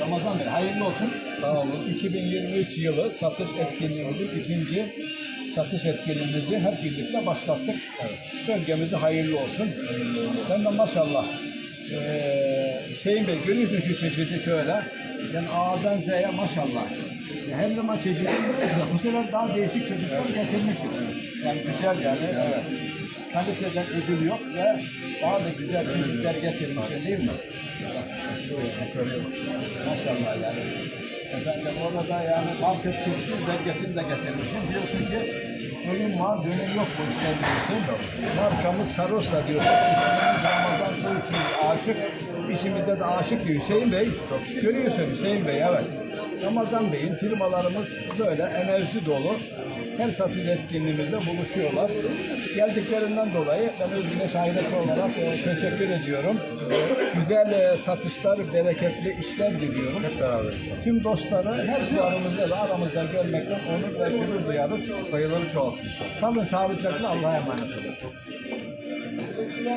Ramazan Bey hayırlı olsun. Sağ olun. 2023 yılı satış etkinliğimizin ikinci satış etkinliğimizi hep birlikte başlattık. Bölgemize hayırlı olsun. Sen de maşallah. Ee, Hüseyin Bey görüyorsun şu çeşidi şöyle. Yani A'dan Z'ye maşallah. Ya Her zaman çeşitli bu sefer daha değişik çeşitler getirmişiz. Yani güzel yani evet. Kaliteden ödül yok ve daha da güzel çeşitler getirmişiz değil mi? Maşallah yani. Efendim orada yani market kültür belgesini de getirmişim. Diyorsun ki ölüm var, dönüm yok bu işler diyorsun. Markamız Sarosa diyorsun. İsmimiz Ramazan soy ismimiz Aşık. İşimizde de Aşık diyor Hüseyin Bey. Görüyorsun Hüseyin Bey evet. Ramazan Bey'in firmalarımız böyle enerji dolu. Her satış etkinliğimizde buluşuyorlar. Geldiklerinden dolayı ben Özgür'e şahidesi olarak e, teşekkür ediyorum. Güzel e, satışlar, bereketli işler diliyorum. Hep beraber. Tüm dostları her fuarımızda da aramızda görmekten onur ve gurur duyarız. Sayıları çoğalsın inşallah. Kalın sağlıcakla Allah'a emanet olun.